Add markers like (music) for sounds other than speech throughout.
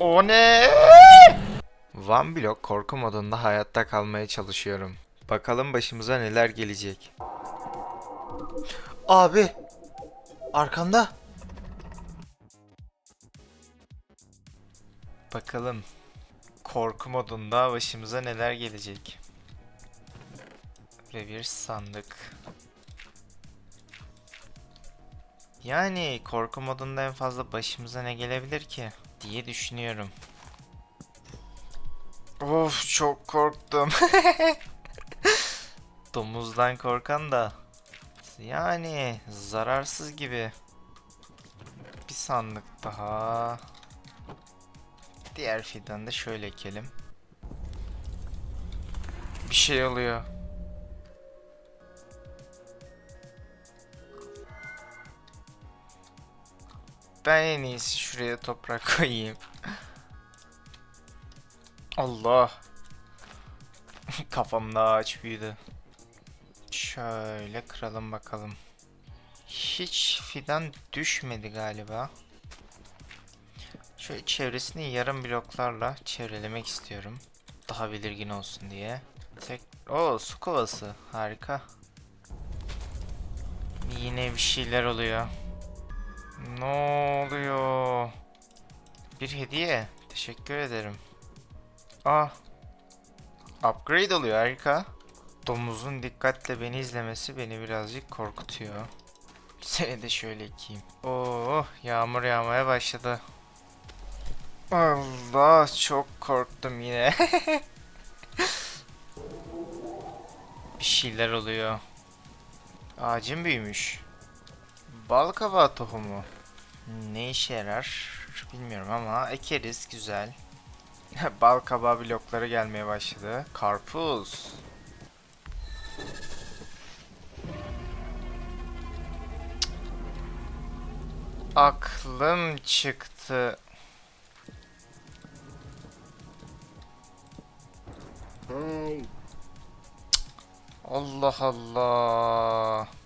O ne? One Block korku modunda hayatta kalmaya çalışıyorum. Bakalım başımıza neler gelecek. Abi! Arkanda! Bakalım korku modunda başımıza neler gelecek. Ve bir sandık. Yani korku modunda en fazla başımıza ne gelebilir ki diye düşünüyorum. Of çok korktum. (laughs) Domuzdan korkan da yani zararsız gibi. Bir sandık daha. Diğer fidanı da şöyle ekelim. Bir şey oluyor. Ben en iyisi şuraya toprak (laughs) koyayım. Allah. Kafamda ağaç büyüdü. Şöyle kıralım bakalım. Hiç fidan düşmedi galiba. Şöyle çevresini yarım bloklarla çevrelemek istiyorum. Daha belirgin olsun diye. Tek... Oo su kovası. Harika. Yine bir şeyler oluyor. Ne oluyor? Bir hediye. Teşekkür ederim. Ah. Upgrade oluyor harika. Domuzun dikkatle beni izlemesi beni birazcık korkutuyor. Seni de şöyle ekeyim. Oo, yağmur yağmaya başladı. Allah çok korktum yine. (laughs) Bir şeyler oluyor. Ağacım büyümüş. Bal kabağı tohumu. Ne işe yarar bilmiyorum ama ekeriz güzel. (laughs) Bal kabağı blokları gelmeye başladı. Karpuz. Aklım çıktı. Allah Allah.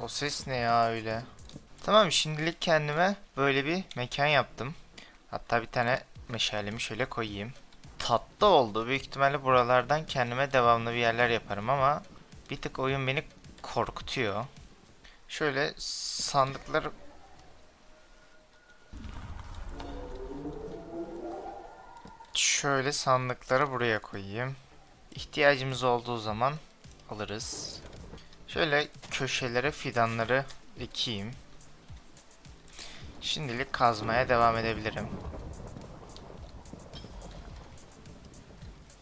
O ses ne ya öyle? Tamam şimdilik kendime böyle bir mekan yaptım. Hatta bir tane meşalemi şöyle koyayım. Tatlı oldu. Büyük ihtimalle buralardan kendime devamlı bir yerler yaparım ama bir tık oyun beni korkutuyor. Şöyle sandıkları Şöyle sandıkları buraya koyayım. İhtiyacımız olduğu zaman alırız. Şöyle köşelere fidanları ekeyim. Şimdilik kazmaya devam edebilirim.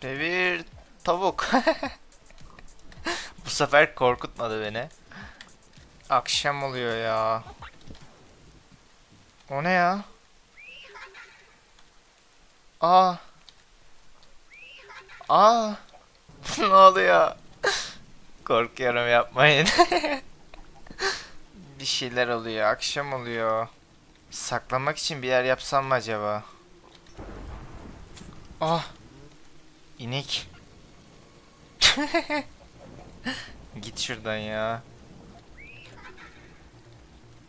Ve bir tavuk. (laughs) Bu sefer korkutmadı beni. Akşam oluyor ya. O ne ya? Aa. Aa. (laughs) ne oluyor? Korkuyorum yapmayın. (laughs) bir şeyler oluyor. Akşam oluyor. Saklamak için bir yer yapsam mı acaba? Ah. İnek. (laughs) Git şuradan ya.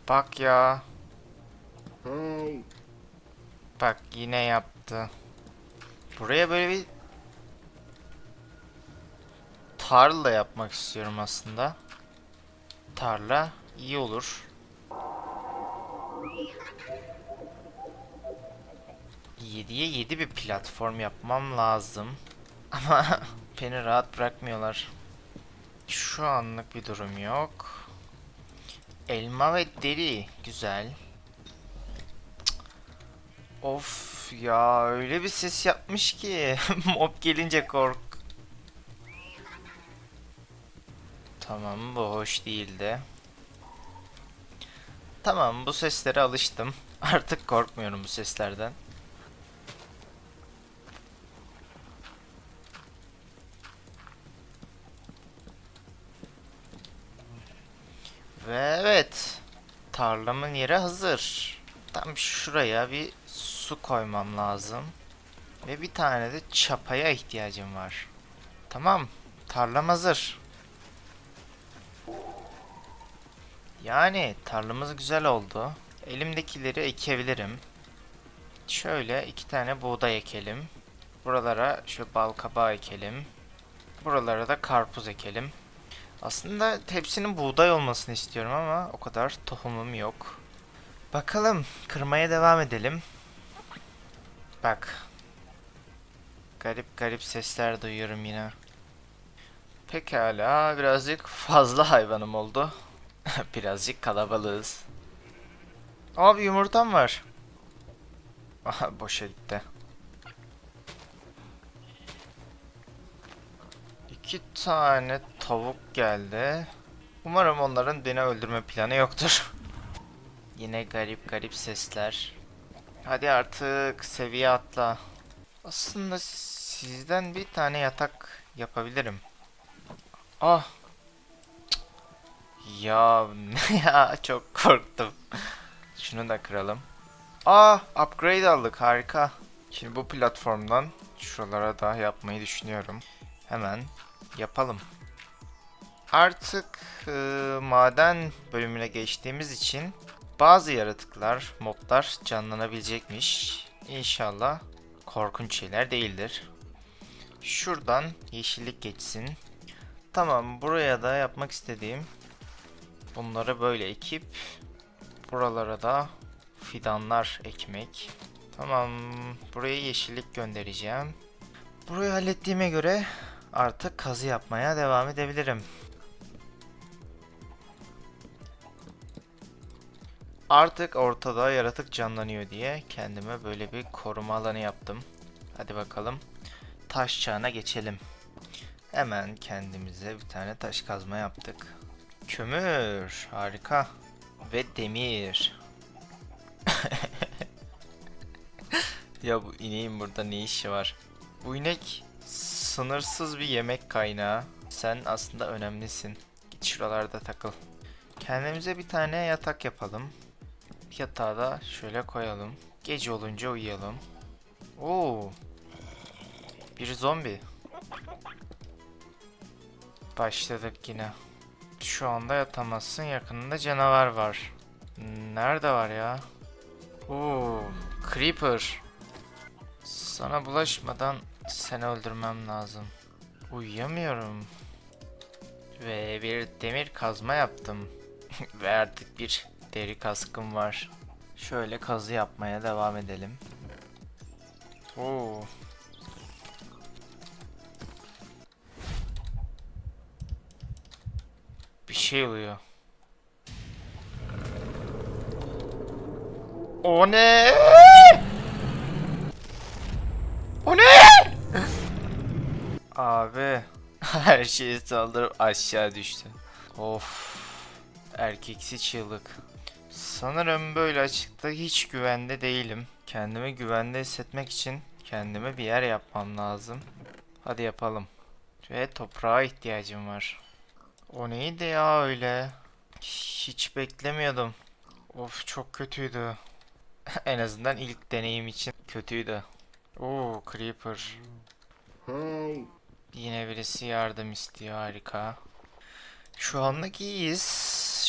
Bak ya. Bak yine yaptı. Buraya böyle bir tarla yapmak istiyorum aslında. Tarla iyi olur. Yediye yedi bir platform yapmam lazım. (laughs) Ama beni rahat bırakmıyorlar. Şu anlık bir durum yok. Elma ve deri güzel. Of ya öyle bir ses yapmış ki (laughs) mob gelince kork. Tamam bu hoş değildi. Tamam bu seslere alıştım. (laughs) Artık korkmuyorum bu seslerden. Ve evet. Tarlamın yeri hazır. Tam şuraya bir su koymam lazım. Ve bir tane de çapaya ihtiyacım var. Tamam. Tarlam hazır. Yani tarlamız güzel oldu. Elimdekileri ekebilirim. Şöyle iki tane buğday ekelim. Buralara şu bal kabağı ekelim. Buralara da karpuz ekelim. Aslında hepsinin buğday olmasını istiyorum ama o kadar tohumum yok. Bakalım kırmaya devam edelim. Bak. Garip garip sesler duyuyorum yine. Pekala birazcık fazla hayvanım oldu. (laughs) birazcık kalabalığız. Abi yumurtam var. Aha boşa gitti. İki tane tavuk geldi. Umarım onların beni öldürme planı yoktur. (laughs) Yine garip garip sesler. Hadi artık seviye atla. Aslında sizden bir tane yatak yapabilirim. Ah. Ya (laughs) ya çok korktum. Şunu da kıralım. Aa upgrade aldık harika. Şimdi bu platformdan şuralara da yapmayı düşünüyorum. Hemen yapalım. Artık e, maden bölümüne geçtiğimiz için bazı yaratıklar, moblar canlanabilecekmiş. İnşallah korkunç şeyler değildir. Şuradan yeşillik geçsin. Tamam buraya da yapmak istediğim bunları böyle ekip buralara da fidanlar ekmek. Tamam buraya yeşillik göndereceğim. Burayı hallettiğime göre artık kazı yapmaya devam edebilirim. Artık ortada yaratık canlanıyor diye kendime böyle bir koruma alanı yaptım. Hadi bakalım taş çağına geçelim. Hemen kendimize bir tane taş kazma yaptık. Kömür harika ve demir. (laughs) ya bu ineğin burada ne işi var? Bu inek sınırsız bir yemek kaynağı. Sen aslında önemlisin. Git şuralarda takıl. Kendimize bir tane yatak yapalım. Yatağı da şöyle koyalım. Gece olunca uyuyalım. Oo. Bir zombi. Başladık yine. Şu anda yatamazsın. Yakınında canavar var. Nerede var ya? Oo, Creeper. Sana bulaşmadan seni öldürmem lazım. Uyuyamıyorum. Ve bir demir kazma yaptım. (laughs) Ve artık bir deri kaskım var. Şöyle kazı yapmaya devam edelim. Oo. Şey oluyor. O ne? O ne? Abi (laughs) her şeyi saldırıp aşağı düştü. Of. Erkeksi çığlık. Sanırım böyle açıkta hiç güvende değilim. Kendimi güvende hissetmek için kendime bir yer yapmam lazım. Hadi yapalım. Ve toprağa ihtiyacım var. O neydi ya öyle? Hiç beklemiyordum. Of çok kötüydü. (laughs) en azından ilk deneyim için kötüydü. Oo Creeper. Hey. Yine birisi yardım istiyor harika. Şu anlık iyiyiz.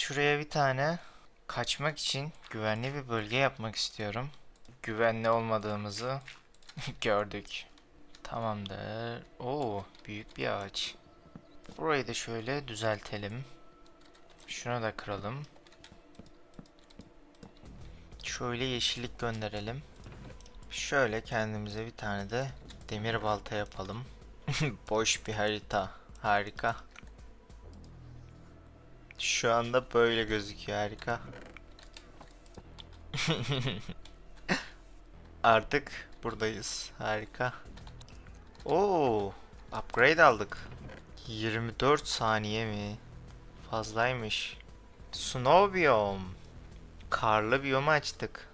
Şuraya bir tane kaçmak için güvenli bir bölge yapmak istiyorum. Güvenli olmadığımızı (laughs) gördük. Tamamdır. Oo büyük bir ağaç. Burayı da şöyle düzeltelim. Şunu da kıralım. Şöyle yeşillik gönderelim. Şöyle kendimize bir tane de demir balta yapalım. (laughs) Boş bir harita. Harika. Şu anda böyle gözüküyor harika. (laughs) Artık buradayız. Harika. Oo, upgrade aldık. 24 saniye mi? Fazlaymış. Snow biome. Karlı biyomu açtık.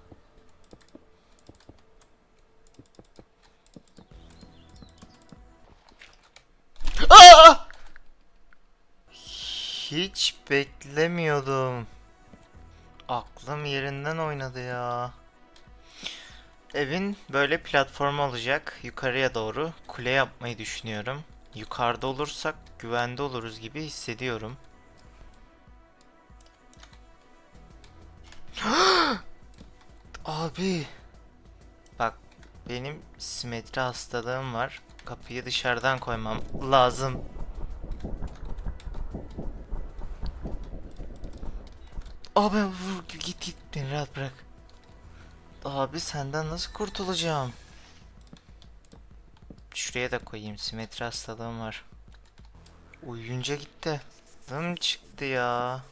Aa! Hiç beklemiyordum. Aklım yerinden oynadı ya. Evin böyle platformu olacak. Yukarıya doğru kule yapmayı düşünüyorum. Yukarıda olursak güvende oluruz gibi hissediyorum. (gasps) Abi. Bak benim simetri hastalığım var. Kapıyı dışarıdan koymam lazım. Abi git git beni rahat bırak. Abi senden nasıl kurtulacağım? Şuraya da koyayım simetri hastalığım var. Uyuyunca gitti. Dım çıktı ya.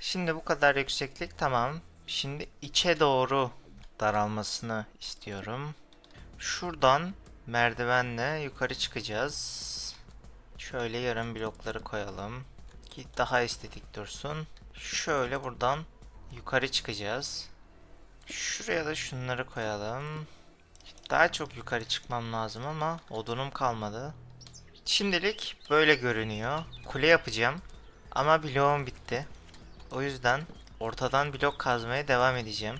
Şimdi bu kadar yükseklik tamam. Şimdi içe doğru daralmasını istiyorum. Şuradan merdivenle yukarı çıkacağız. Şöyle yarım blokları koyalım. Ki daha estetik dursun. Şöyle buradan yukarı çıkacağız. Şuraya da şunları koyalım. Daha çok yukarı çıkmam lazım ama odunum kalmadı. Şimdilik böyle görünüyor. Kule yapacağım. Ama bloğum bitti. O yüzden ortadan blok kazmaya devam edeceğim.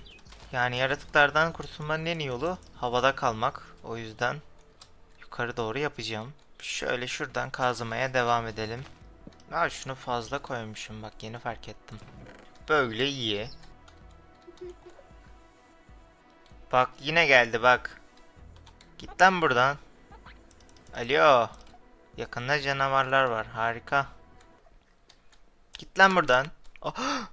Yani yaratıklardan kurtulmanın en iyi yolu havada kalmak. O yüzden yukarı doğru yapacağım. Şöyle şuradan kazmaya devam edelim. Aa şunu fazla koymuşum bak yeni fark ettim. Böyle iyi. Bak yine geldi bak. Git lan buradan. Alo. Yakında canavarlar var. Harika. Git lan buradan. Ah!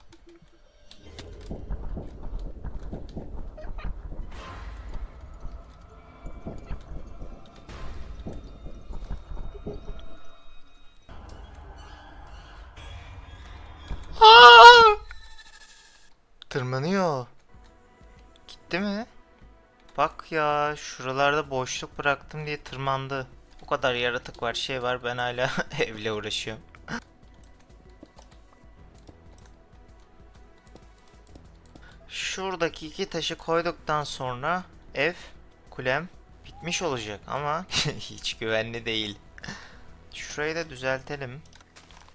Ya şuralarda boşluk bıraktım diye tırmandı. O kadar yaratık var şey var ben hala (laughs) evle uğraşıyorum. Şuradaki iki taşı koyduktan sonra ev kulem bitmiş olacak ama (laughs) hiç güvenli değil. Şurayı da düzeltelim.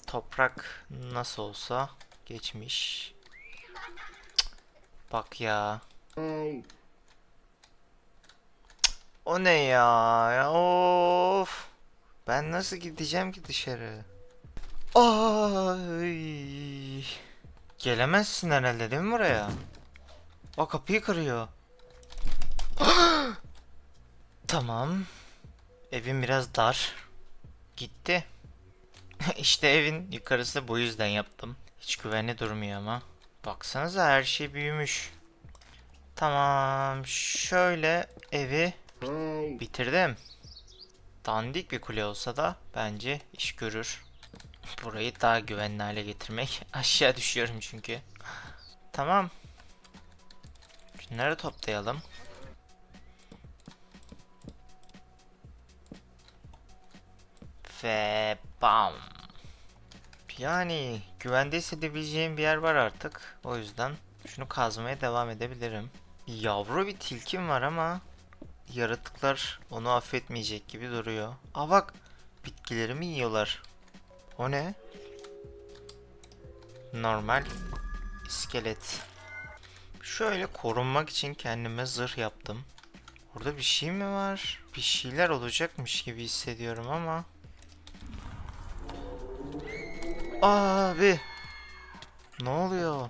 Toprak nasıl olsa geçmiş. Cık, Bak ya. Hey. O ne ya? of. Ben nasıl gideceğim ki dışarı? Ay. Gelemezsin herhalde değil mi buraya? O kapıyı kırıyor. (gasps) tamam. Evim biraz dar. Gitti. (laughs) işte evin yukarısı bu yüzden yaptım. Hiç güvenli durmuyor ama. Baksanıza her şey büyümüş. Tamam. Şöyle evi. Bitirdim. Dandik bir kule olsa da bence iş görür. Burayı daha güvenli hale getirmek. (laughs) Aşağı düşüyorum çünkü. Tamam. Şunları toplayalım. Ve bam. Yani güvende hissedebileceğim bir yer var artık. O yüzden şunu kazmaya devam edebilirim. Yavru bir tilkim var ama Yaratıklar onu affetmeyecek gibi duruyor. Aa bak bitkilerimi yiyorlar. O ne? Normal iskelet. Şöyle korunmak için kendime zırh yaptım. Orada bir şey mi var? Bir şeyler olacakmış gibi hissediyorum ama. Abi. Ne oluyor?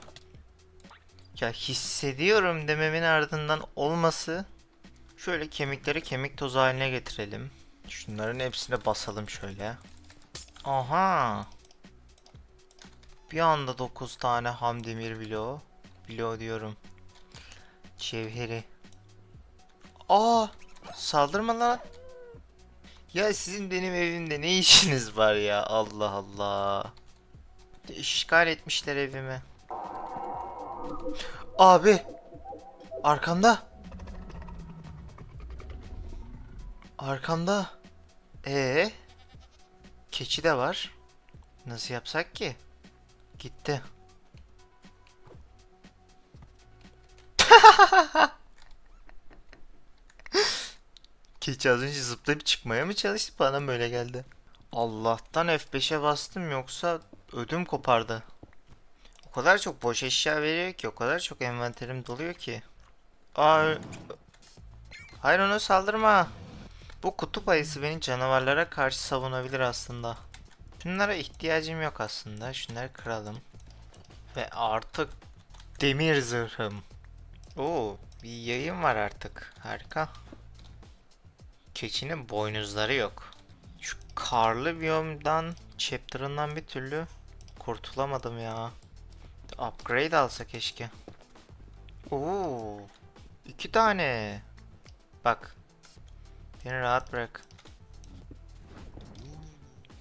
Ya hissediyorum dememin ardından olması Şöyle kemikleri kemik tozu haline getirelim. Şunların hepsine basalım şöyle. Aha. Bir anda 9 tane ham demir bloğu. Bloğu diyorum. Cevheri. Aa! Saldırma lan. Ya sizin benim evimde ne işiniz var ya? Allah Allah. İşgal etmişler evimi. Abi. Arkamda. Arkamda. Ee? Keçi de var. Nasıl yapsak ki? Gitti. (laughs) Keçi az önce zıplayıp çıkmaya mı çalıştı? Bana mı öyle geldi? Allah'tan F5'e bastım yoksa ödüm kopardı. O kadar çok boş eşya veriyor ki, o kadar çok envanterim doluyor ki. Aa, hayır ona saldırma. Bu kutup ayısı beni canavarlara karşı savunabilir aslında. Şunlara ihtiyacım yok aslında. Şunları kıralım. Ve artık demir zırhım. Oo, Bir yayın var artık. Harika. Keçinin boynuzları yok. Şu karlı biyomdan, chapter'ından bir türlü kurtulamadım ya. Upgrade alsa keşke. Oo, iki tane. Bak. Beni rahat bırak.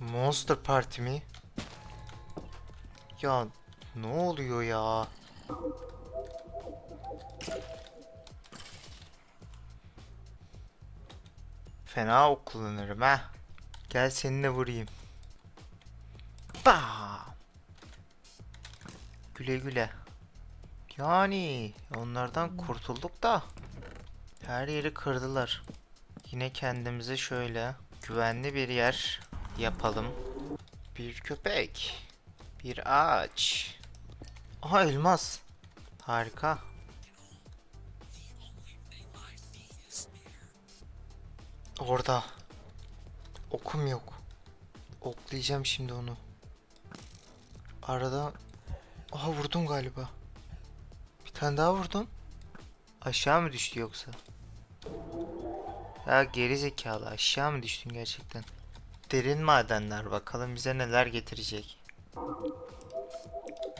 Monster Party mi? Ya ne oluyor ya? Fena ok kullanırım ha. Gel seninle vurayım. Bam. Güle güle. Yani onlardan kurtulduk da her yeri kırdılar. Yine kendimize şöyle güvenli bir yer yapalım. Bir köpek. Bir ağaç. Aha elmas. Harika. Orada. Okum yok. Oklayacağım şimdi onu. Arada... Aha vurdum galiba. Bir tane daha vurdum. Aşağı mı düştü yoksa? Ya geri zekalı aşağı mı düştün gerçekten? Derin madenler bakalım bize neler getirecek.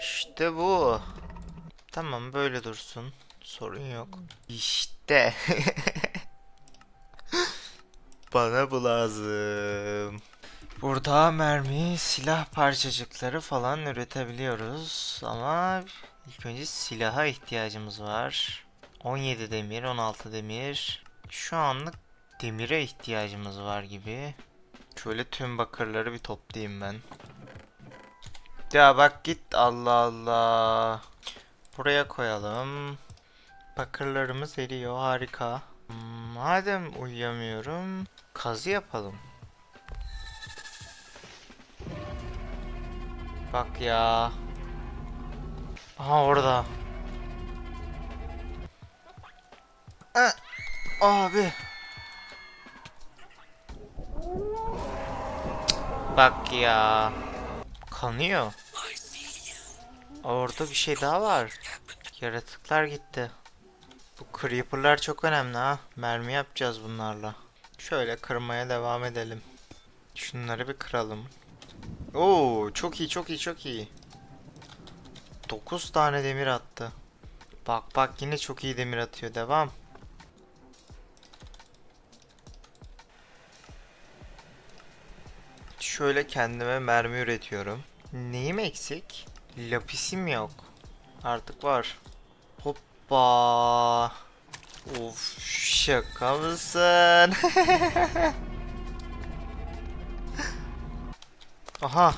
İşte bu. Tamam böyle dursun. Sorun yok. İşte. (laughs) Bana bu lazım. Burada mermi, silah parçacıkları falan üretebiliyoruz ama ilk önce silaha ihtiyacımız var. 17 demir, 16 demir. Şu anlık demire ihtiyacımız var gibi. Şöyle tüm bakırları bir toplayayım ben. Ya bak git Allah Allah. Buraya koyalım. Bakırlarımız eriyor harika. Hmm, Madem uyuyamıyorum kazı yapalım. Bak ya. Aha orada. Eh, Abi. Bak ya. Kanıyor. Orada bir şey daha var. Yaratıklar gitti. Bu creeper'lar çok önemli ha. Mermi yapacağız bunlarla. Şöyle kırmaya devam edelim. Şunları bir kıralım. Oo, çok iyi, çok iyi, çok iyi. 9 tane demir attı. Bak bak yine çok iyi demir atıyor. Devam. Şöyle kendime mermi üretiyorum. Neyim eksik? Lapisim yok. Artık var. Hoppa. Of şaka mısın? (laughs) Aha.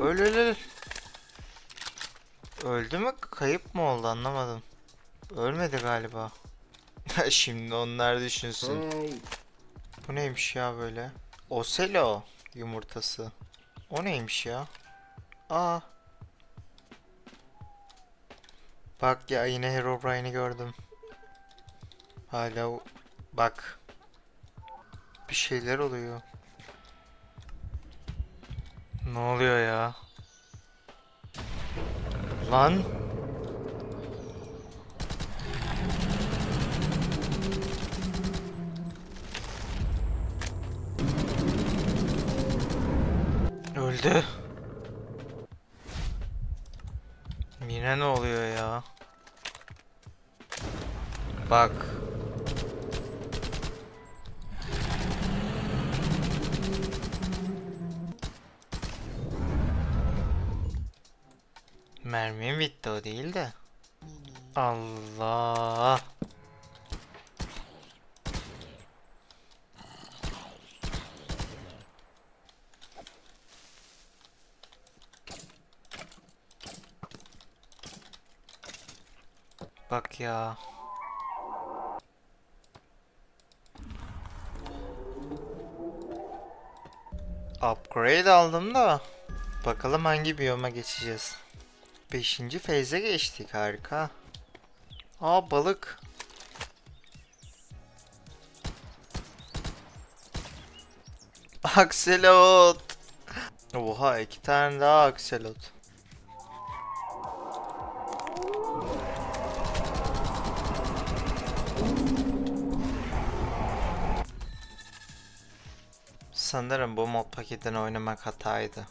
Öl öl öl. Öldü mü? Kayıp mı oldu anlamadım. Ölmedi galiba. (laughs) Şimdi onlar düşünsün. Hey, Bu neymiş ya böyle? Oselo yumurtası. O neymiş ya? Aa. Bak ya yine Herobrine'i gördüm. Hala bak. Bir şeyler oluyor. Ne oluyor ya? Lan. Öldü. Yine ne oluyor ya? Bak. Mermim bitti o değil de. Allah. Ya. Upgrade aldım da bakalım hangi biyoma geçeceğiz. Beşinci feyze geçtik harika. Aa balık. Akselot. Oha iki tane daha akselot. Sanırım bu mod paketini oynamak hataydı.